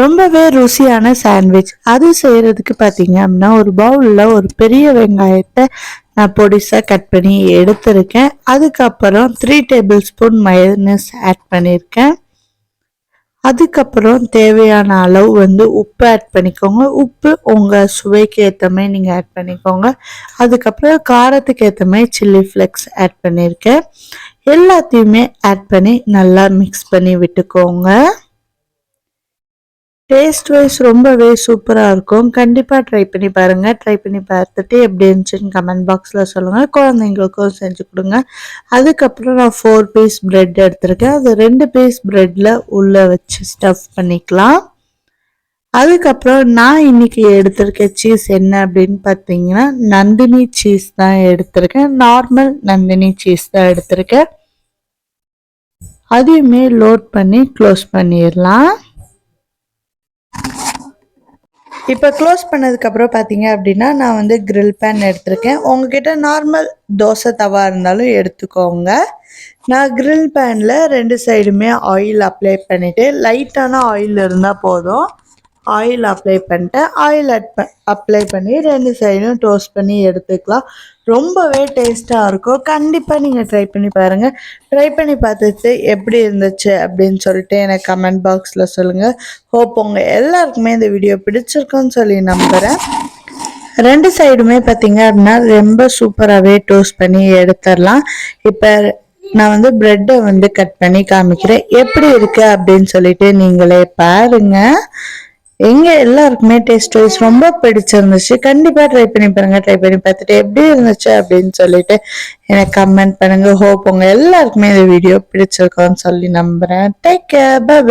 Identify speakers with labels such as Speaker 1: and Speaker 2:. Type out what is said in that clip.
Speaker 1: ரொம்பவே ருசியான சாண்ட்விச் அது செய்கிறதுக்கு பார்த்தீங்க அப்படின்னா ஒரு பவுலில் ஒரு பெரிய வெங்காயத்தை நான் பொடிசாக கட் பண்ணி எடுத்திருக்கேன். அதுக்கப்புறம் three tablespoon mayonnaise add பண்ணியிருக்கேன் அதுக்கப்புறம் தேவையான அளவு வந்து உப்பு ஆட் பண்ணிக்கோங்க. உப்பு உங்கள் சுவைக்கு ஏற்ற மாதிரி நீங்கள் ஆட் பண்ணிக்கோங்க. அதுக்கப்புறம் காரத்துக்கு ஏற்ற மாதிரி சில்லி ஃப்ளெக்ஸ் ஆட் பண்ணியிருக்கேன் எல்லாத்தையுமே ஆட் பண்ணி நல்லா மிக்ஸ் பண்ணி விட்டுக்கோங்க. டேஸ்ட் வைஸ் ரொம்பவே சூப்பராக இருக்கும். கண்டிப்பாக ட்ரை பண்ணி பாருங்கள் ட்ரை பண்ணி பார்த்துட்டு எப்படி இருந்துச்சுன்னு கமெண்ட் பாக்ஸில் சொல்லுங்கள் குழந்தைங்களுக்கும் செஞ்சு கொடுங்க. அதுக்கப்புறம் நான் ஃபோர் பீஸ் ப்ரெட் எடுத்திருக்கேன். அது ரெண்டு பீஸ் ப்ரெட்டில் உள்ளே வச்சு ஸ்டஃப் பண்ணிக்கலாம். அதுக்கப்புறம் நான் இன்னைக்கு எடுத்திருக்க சீஸ் என்ன அப்படின்னு பார்த்தீங்கன்னா நந்தினி சீஸ் தான் எடுத்திருக்கேன். நார்மல் நந்தினி சீஸ் தான் எடுத்திருக்கேன். அதையுமே லோட் பண்ணி க்ளோஸ் பண்ணிடலாம். இப்போ க்ளோஸ் பண்ணதுக்கப்புறம் பார்த்தீங்க அப்படின்னா நான் வந்து க்ரில் பேன் எடுத்திருக்கேன். உங்ககிட்ட நார்மல் தோசை தவா இருந்தாலும் எடுத்துக்கோங்க. நான் க்ரில் பேனில் ரெண்டு சைடுமே ஆயில் அப்ளை பண்ணிவிட்டு லைட்டான ஆயில் இருந்தால் போதும். ஆயில் அப்ளை பண்ணிட்டு ஆயில் அப்ளை பண்ணி ரெண்டு சைடும் டோஸ்ட் பண்ணி எடுத்துக்கலாம். ரொம்பவே டேஸ்ட்டாக இருக்கும். கண்டிப்பாக நீங்கள் ட்ரை பண்ணி பாருங்கள் ட்ரை பண்ணி பார்த்துட்டு எப்படி இருந்துச்சு அப்படின்னு சொல்லிட்டு எனக்கு கமெண்ட் பாக்ஸில் சொல்லுங்கள் ஹோப் உங்கள் எல்லாருக்குமே இந்த வீடியோ பிடிச்சிருக்குன்னு சொல்லி நம்புகிறேன் ரெண்டு சைடுமே பார்த்தீங்க அப்படின்னா ரொம்ப சூப்பராகவே டோஸ்ட் பண்ணி எடுத்துடலாம். இப்போ நான் வந்து ப்ரெட்டை வந்து கட் பண்ணி காமிக்கிறேன். எப்படி இருக்குது அப்படின்னு சொல்லிட்டு நீங்களே பாருங்க. எங்க எல்லாருக்குமே டேஸ்ட் வைஸ் ரொம்ப பிடிச்சிருந்துச்சு. கண்டிப்பா ட்ரை பண்ணி பாருங்க ட்ரை பண்ணி பார்த்துட்டு எப்படி இருந்துச்சு அப்படின்னு சொல்லிட்டு எனக்கு கமெண்ட் பண்ணுங்க. ஹோப் உங்க எல்லாருக்குமே இந்த வீடியோ பிடிச்சிருக்கோன்னு சொல்லி நம்புறேன். Take care bye